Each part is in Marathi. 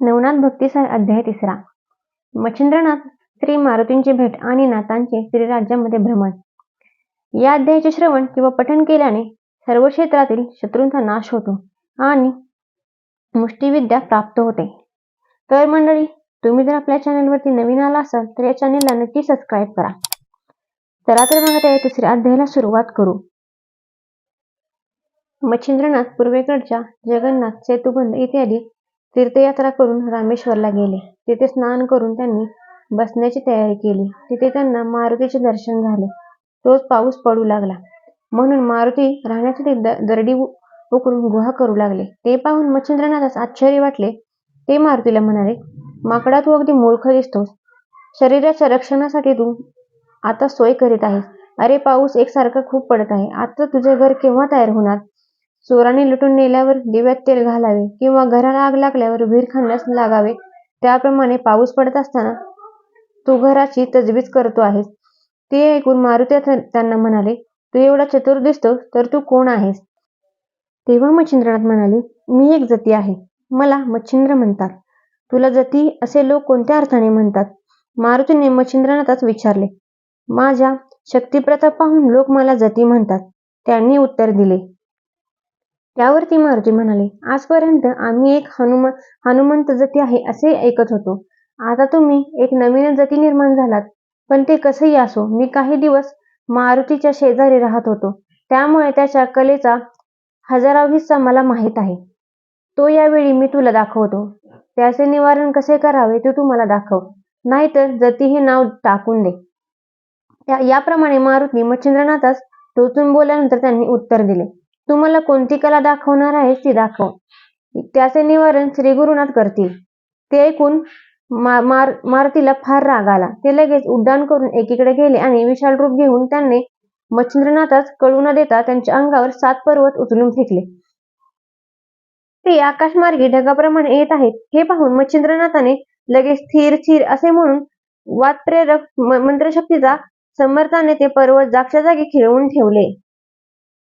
नवनाथ भक्तीसार अध्याय तिसरा. मच्छिंद्रनाथ श्री मारुतींची भेट आणि नाथांचे श्रीराज्यामध्ये भ्रमण. या अध्यायाचे श्रवण किंवा पठण केल्याने सर्व क्षेत्रातील शत्रूंचा नाश होतो आणि मुष्टिविद्या प्राप्त होते. तर मंडळी तुम्ही जर आपल्या चॅनलवरती नवीन आला असाल तर या चॅनलला नक्की सबस्क्राईब करा. चला तर मग त्या या तिसऱ्या अध्यायाला सुरुवात करू. मच्छिंद्रनाथ पूर्वेकडच्या जगन्नाथ सेतुबंध इत्यादी तीर्थयात्रा करून रामेश्वरला गेले. तिथे स्नान करून त्यांनी बसण्याची तयारी केली. तिथे त्यांना मारुतीचे दर्शन झाले. तोच पाऊस पडू लागला. म्हणून मारुती राहण्यासाठी द दरडी उकरून गुहा करू लागले. ते पाहून मच्छिंद्रनाथास आश्चर्य वाटले. ते मारुतीला म्हणाले माकडा तू अगदी मूर्ख दिसतोस. शरीराच्या रक्षणासाठी तू आता सोय करीत आहेस. अरे पाऊस एकसारखा खूप पडत आहे. आता तुझे घर केव्हा तयार होणार? चोराने लुटून नेल्यावर दिव्यात तेल घालावे किंवा घराला आग लागल्यावर विहीर खणण्यास लागावे. त्याप्रमाणे पाऊस पडत असताना तू घराची तजवीज करतो आहेस. ते ऐकून मारुती त्यांना म्हणाले तू एवढा चतुर दिसतो तर तू कोण आहेस? तेव्हा मच्छिंद्रनाथ म्हणाले मी एक जती आहे. मला मच्छिंद्र म्हणतात. तुला जती असे लोक कोणत्या अर्थाने म्हणतात? मारुतीने मच्छिंद्रनाथास विचारले माझ्या शक्तिप्रथा पाहून लोक मला जती म्हणतात. त्यांनी उत्तर दिले त्यावरती मारुती म्हणाले. आजपर्यंत आम्ही एक हनुम हनुमंत जती आहे असे ऐकत होतो. आता तुम्ही एक नवीन जती निर्माण झालात. पण ते कसंही असो मी काही दिवस मारुतीच्या शेजारी राहत होतो. त्यामुळे त्याच्या कलेचा हजाराव हिस्सा मला माहीत आहे. तो यावेळी मी तुला दाखवतो. त्याचे निवारण कसे करावे ते तू मला दाखव. नाहीतर जती हे नाव टाकून दे. याप्रमाणे मारुती मच्छिंद्रनाथास टोचून बोलल्यानंतर त्यांनी उत्तर दिले. तू मला कोणती कला दाखवणार आहेस ती दाखव. त्याचे निवारण श्री गुरुनाथ करतील. ते ऐकून मा- मार मारुतीला फार राग आला. ते लगेच उड्डाण करून एकीकडे गेले आणि विशाल रूप घेऊन त्यांनी मच्छिंद्रनाथास कळू न देता त्यांच्या अंगावर सात पर्वत उचलून फेकले. ते आकाशमार्गी ढगाप्रमाणे येत आहेत. हे पाहून मच्छिंद्रनाथाने लगेच स्थिर स्थिर असे म्हणून वादप्रेरक मंत्रशक्तीचा समर्थाने ते पर्वत जागच्या जागी खिळवून ठेवले.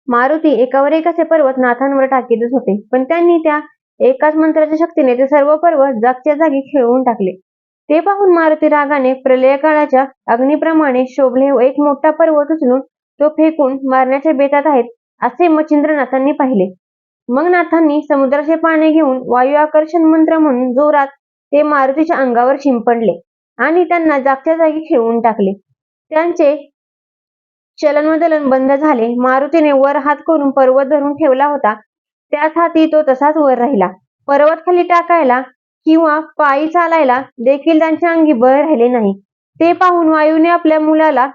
मारुती एकावर एक असे पर्वत नाथांवर टाकीतच होते. पण त्यांनी त्या एकाच मंत्राच्या शक्तीने ते सर्व पर्वत जागच्या जागी खेळवून टाकले. ते पाहून मारुती रागाने प्रलयकाळाच्या अग्निप्रमाणे शोभले व एक मोठा पर्वत उचलून तो फेकून मारण्याच्या बेतात आहेत असे मच्छिंद्रनाथांनी पाहिले. मग नाथांनी समुद्राचे पाणी घेऊन वायू आकर्षण मंत्र म्हणून जोरात ते मारुतीच्या अंगावर शिंपडले आणि त्यांना जागच्या जागी खेळवून टाकले. त्यांचे चलनवदलन बंद झाले. मारुतीने वर हात करून पर्वत धरून ठेवला होता. त्याच हाती तो तसाच वर राहिला. पर्वत खाली टाकायला किंवा पायी चालायला देखील त्यांच्या अंगी बळ राहिले नाही. ते पाहून वायूने आपल्या मुलाला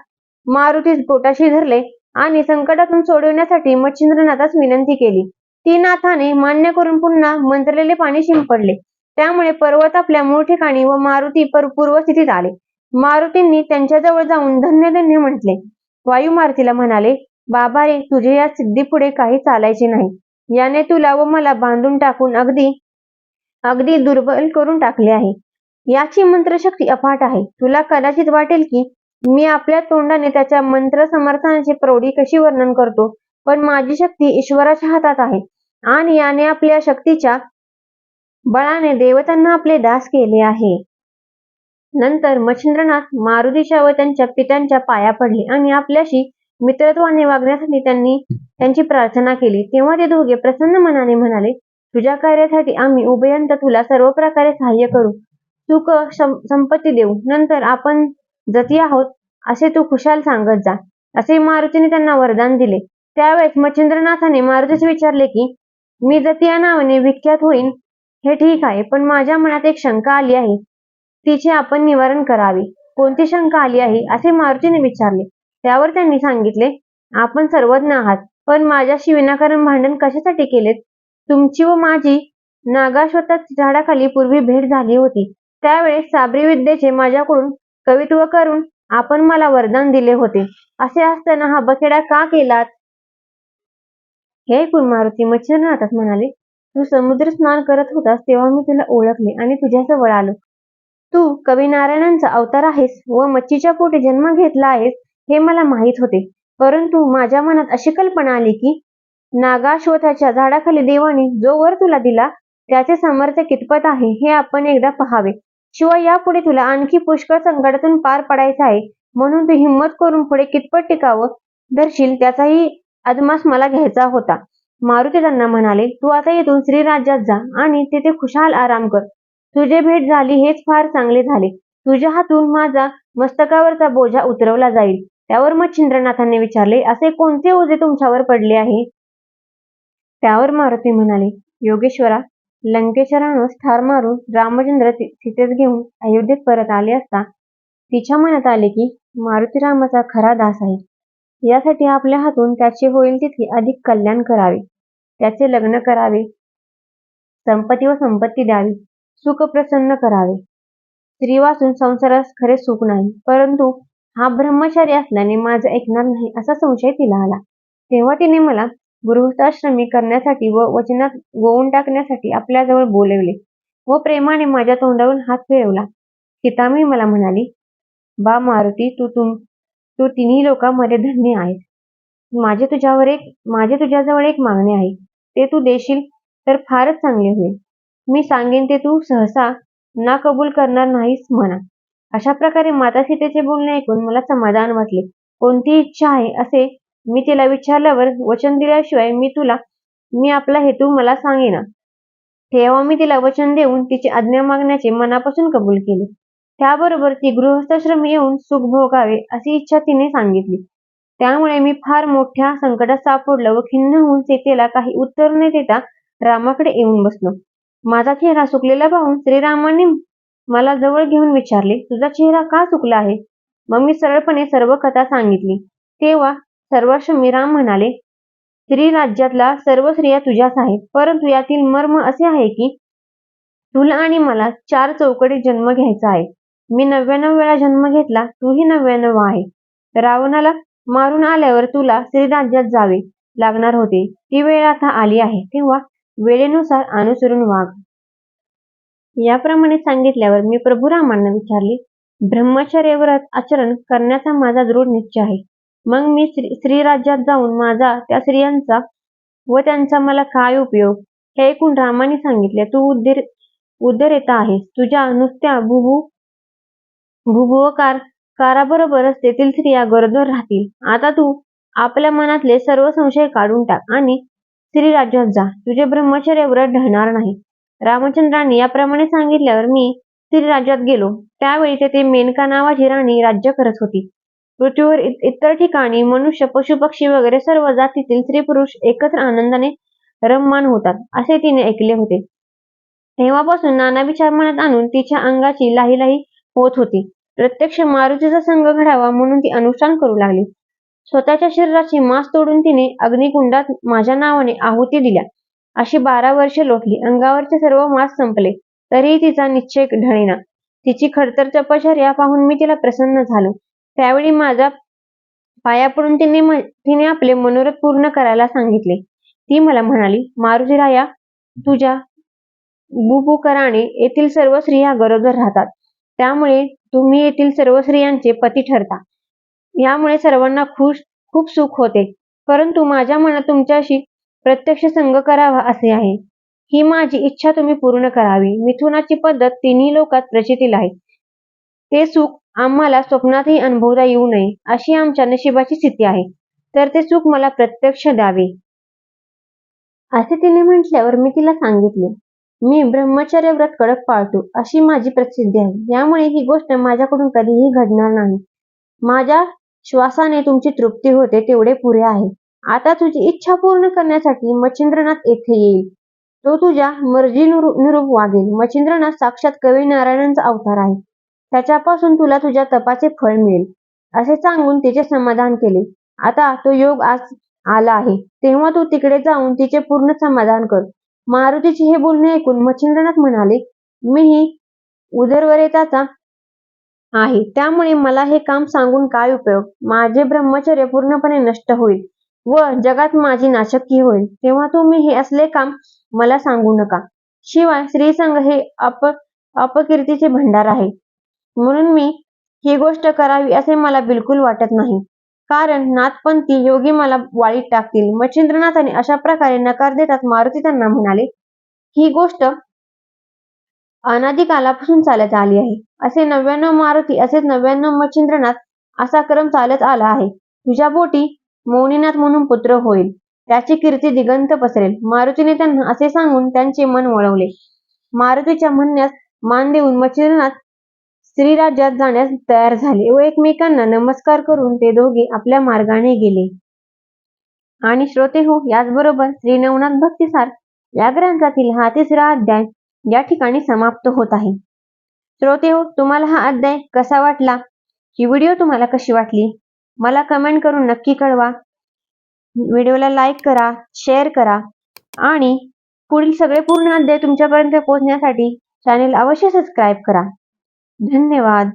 मारुतीस पोटाशी धरले आणि संकटातून सोडवण्यासाठी मच्छिंद्रनाथास विनंती केली. ती नाथाने मान्य करून पुन्हा मंत्रलेले पाणी शिंपडले. त्यामुळे पर्वत आपल्या मूळ ठिकाणी व मारुती पर पूर्वस्थितीत आले. मारुतींनी त्यांच्याजवळ जाऊन धन्य धन्य म्हटले. वायुमारुतीला म्हणाले बाबा रे तुझे या सिद्धीपुढे काही चालायचे नाही. याने तुला व मला बांधून टाकून अगदी अगदी दुर्बल करून टाकले आहे. याची मंत्रशक्ती अफाट आहे. तुला कदाचित वाटेल की मी आपल्या तोंडाने त्याच्या मंत्र समर्थांची प्रौढी कशी वर्णन करतो पण माझी शक्ती ईश्वराच्या हातात आहे. आणि याने आपल्या शक्तीच्या बळाने देवतांना आपले दास केले आहे. नंतर मच्छिंद्रनाथ मारुतीच्या व त्यांच्या पित्यांच्या पाया पडले आणि आपल्याशी मित्रत्वाने वागण्यासाठी त्यांनी त्यांची प्रार्थना केली. तेव्हा ते दोघे प्रसन्न मनाने म्हणाले तुझ्या कार्यासाठी आम्ही उभयंत तुला सर्व प्रकारे सहाय्य करू. सुख संपत्ती देऊ. नंतर आपण जती आहोत असे तू खुशाल सांगत जा. असे मारुतीने त्यांना वरदान दिले. त्यावेळेस मच्छिंद्रनाथाने मारुतीस विचारले की मी जती या नावाने विख्यात होईन? हे ठीक आहे पण माझ्या मनात एक शंका आली आहे. तिचे आपण निवारण करावे. कोणती शंका आली आहे? असे मारुतीने विचारले. त्यावर त्यांनी सांगितले आपण सर्वज्ञ आहात पण माझ्याशी विनाकारण भांडण कशासाठी केलेत? तुमची व माझी नागाश्वतात झाडाखाली पूर्वी भेट झाली होती. त्यावेळेस साबरी विद्येचे माझ्याकडून कवित्व करून आपण मला वरदान दिले होते. असे असताना हा बखेडा का केलात? हे ऐकून मारुती मच्छिंद्रनाथास म्हणाले तू समुद्र स्नान करत होतास तेव्हा मी तुला ओळखले आणि तुझ्याजवळ आलो. तू कवी नारायणांचा अवतार आहेस व मच्छीच्या पोटी जन्म घेतला आहेस हे मला माहीत होते. परंतु माझ्या मनात अशी कल्पना आली की नागाश्वथाच्या झाडाखाली देवाने जो वर तुला दिला त्याचे सामर्थ्य कितपत आहे हे आपण एकदा पहावे. शिवाय यापुढे तुला आणखी पुष्कळ संकटातून पार पडायचं आहे म्हणून तू हिंमत करून पुढे कितपत टिकावं धरशील त्याचाही अदमास मला घ्यायचा होता. मारुती त्यांना म्हणाले तू आता येथून श्रीराज्यात जा आणि तिथे खुशाल आराम कर. तुझे भेट झाली हेच फार चांगले झाले. तुझ्या हातून माझा मस्तकावरचा बोजा उतरवला जाईल. त्यावर मच्छिंद्रनाथांनी विचारले असे कोणते ओझे तुमच्यावर पडले आहे? त्यावर मारुती म्हणाले योगेश्वरा लंकेच्या ठार मारून रामचंद्र तिथेच सीतेस घेऊन अयोध्येत परत आले असता तिच्या मनात आले की मारुती रामाचा खरा दास आहे. यासाठी आपल्या हातून त्याचे होईल तितके अधिक कल्याण करावे. त्याचे लग्न करावे. संपत्ती व संपत्ती द्यावी. सुख प्रसन्न करावे. स्त्री वाचून संसारास खरे सुख नाही परंतु हा ब्रह्मचारी असल्याने माझं ऐकणार नाही असा संशय तिला आला. तेव्हा तिने मला गृहस्थाश्रमी करण्यासाठी व वचनात गोवून टाकण्यासाठी आपल्याजवळ बोलवले व प्रेमाने माझ्या तोंडावरून हात फिरवला. सीतामी मला म्हणाली बा मारुती तू तुम तू तिन्ही लोकांमध्ये धन्य आहेस. माझे तुझ्यावर एक माझे तुझ्याजवळ एक मागणे आहे. ते तू देशील तर फारच चांगले होईल. मी सांगेन ते तू सहसा ना कबूल करणार नाहीस म्हणा. अशा प्रकारे माता सीतेचे बोलणे ऐकून मला समाधान वाटले. कोणती इच्छा आहे असे मी तिला विचारल्यावर वचन दिल्याशिवाय मी तुला मी आपला हेतू मला सांगेना. तेव्हा मी तिला वचन देऊन तिची आज्ञा मागण्याचे मनापासून कबूल केले. त्याबरोबर ती गृहस्थाश्रम येऊन सुख भोगावे अशी इच्छा तिने सांगितली. त्यामुळे मी फार मोठ्या संकटात सापडलो व खिन्न होऊन सीतेला काही उत्तर न देता रामाकडे येऊन बसलो. माझा चेहरा सुकलेला पाहून श्रीरामांनी मला जवळ घेऊन विचारले तुझा चेहरा का सुकला आहे? मग मी सरळपणे सर्व कथा सांगितली. तेव्हा सर्वाश्रमी राम म्हणाले स्त्री राज्यातला सर्व स्त्रिया तुझ्याच आहेत परंतु यातील मर्म असे आहे की तुला आणि मला चार चौकडी जन्म घ्यायचा आहे. मी नव्याण्णव वेळा जन्म घेतला तूही नव्याण्णव आहे. रावणाला मारून आल्यावर तुला श्रीराज्यात जावे लागणार होते. ती वेळ आता आली आहे. तेव्हा वेळेनुसार अनुसरून वाघ याप्रमाणे सांगितल्यावर मी प्रभू रामांना विचारले ब्रह्मचर्य व्रत आचरण करण्याचा माझा दृढ निश्चय आहे. मग मी श्री श्रीराज्यात जाऊन माझा त्या स्त्रियांचा व त्यांचा मला काय उपयोग? हे ऐकून रामाने सांगितले तू उद्दीर उद्धरेता आहेस. तुझ्या नुसत्या भुभू भुभुवकार काराबरोबरच तेथील स्त्रिया गरोदर राहतील. आता तू आपल्या मनातले सर्व संशय काढून टाक आणि श्रीराज्यात जा. तुझे ब्रह्मचर्य व्रत ढळणार नाही. रामचंद्रांनी याप्रमाणे सांगितल्यावर मी श्रीराज्यात गेलो. त्यावेळी तेथे मेनका नावाची राणी राज्य करत होती. पृथ्वीवर इतर ठिकाणी मनुष्य पशुपक्षी वगैरे सर्व जातीतील स्त्री पुरुष एकत्र आनंदाने रममान होतात असे तिने ऐकले होते. तेव्हापासून नाना विचार मनात आणून तिच्या अंगाची लाही लाही होत होती. प्रत्यक्ष मारुतीचा संघ घडावा म्हणून ती अनुष्ठान करू लागली. स्वतःच्या शरीराची मांस तोडून तिने अग्निकुंडात माझ्या नावाने आहुती दिल्या. अशी बारा वर्षे लोटली. अंगावरचे सर्व मांस संपले. तरीही तिचा निश्चय ढळेना. तिची खडतर तपश्चर्या पाहून मी तिला प्रसन्न झालो. त्यावेळी माझा पाया पडून तिने तिने आपले मनोरथ पूर्ण करायला सांगितले. ती मला म्हणाली मारुतीराया तुझ्या बुबुकराने येथील सर्व स्त्रिया गरोदर राहतात. त्यामुळे तुम्ही येथील सर्व स्त्रियांचे पती ठरता. यामुळे सर्वांना खुश खूप सुख होते. परंतु माझ्या मनात तुमच्याशी प्रत्यक्ष संग करावा असे आहे. ही माझी इच्छा तुम्ही पूर्ण करावी. मिथुनाची पद्धत तिन्ही लोकात प्रचितीला आहे. ते सुख आम्हाला स्वप्नातही अनुभवता येऊ नये अशी आमच्या नशिबाची स्थिती आहे. तर ते सुख मला प्रत्यक्ष द्यावे. असे तिने म्हटल्यावर मी तिला सांगितले मी ब्रह्मचर्य व्रत कडक पाळतो अशी माझी प्रसिद्धी आहे. यामुळे ही गोष्ट माझ्याकडून कधीही घडणार नाही. माझ्या श्वासाने तुमची तृप्ती होते तेवढे पुरे आहे. आता तुझी इच्छा पूर्ण करण्यासाठी मच्छिंद्रनाथ येथे येईल. तो तुझ्या मर्जीनुरूप वागेल. मच्छिंद्रनाथ साक्षात कवी नारायणांचा अवतार आहे. त्याच्यापासून तुला तुझ्या तपाचे फळ मिळेल. असे सांगून तिचे समाधान केले. आता तो योग आज आला आहे. तेव्हा तू तिकडे जाऊन तिचे पूर्ण समाधान कर. मारुतीचे हे बोलणे ऐकून मच्छिंद्रनाथ म्हणाले मीही उदरवरेताचा आहे. त्यामुळे मला हे काम सांगून काय उपयोग? माझे ब्रह्मचर्य पूर्णपणे नष्ट होईल व जगात माझी नाशक्की होईल. तेव्हा तुम्ही हे असले काम मला सांगू नका. शिवाय श्रीसंग हे अप अपकीर्तीचे भंडार आहे. म्हणून मी ही गोष्ट करावी असे मला बिलकुल वाटत नाही. कारण नाथपंथी योगी मला वाळीत टाकतील. मच्छिंद्रनाथाने अशा प्रकारे नकार देतात मारुती त्यांना म्हणाले ही गोष्ट अनादी कालापासून चालत आली आहे. असे नव्याण्णव मारुती असेच नव्याण्णव मच्छिंद्रनाथ असा क्रम चालत आला आहे. तुझ्या बोटी मौनीनाथ म्हणून पुत्र होईल. त्याची कीर्ती दिगंत पसरेल. मारुतीने त्यांना असे सांगून त्यांचे मन वळवले. मारुतीच्या म्हणण्यास मान देऊन मच्छिंद्रनाथ श्रीराज्यात जाण्यास तयार झाले व एकमेकांना नमस्कार करून ते दोघे आपल्या मार्गाने गेले. आणि श्रोते हो याचबरोबर श्री नवनाथ भक्तिसार या ग्रंथातील हा तिसरा अध्याय या ठिकाणी समाप्त होत आहे. श्रोते हो तुम्हाला हा अध्याय कसा वाटला? ही व्हिडिओ तुम्हाला कशी वाटली? मला कमेंट करून नक्की कळवा. व्हिडिओला लाईक करा शेअर करा आणि पुढील सगळे पूर्ण अध्याय तुमच्यापर्यंत पोहोचण्यासाठी चॅनेल अवश्य सबस्क्राईब करा. धन्यवाद.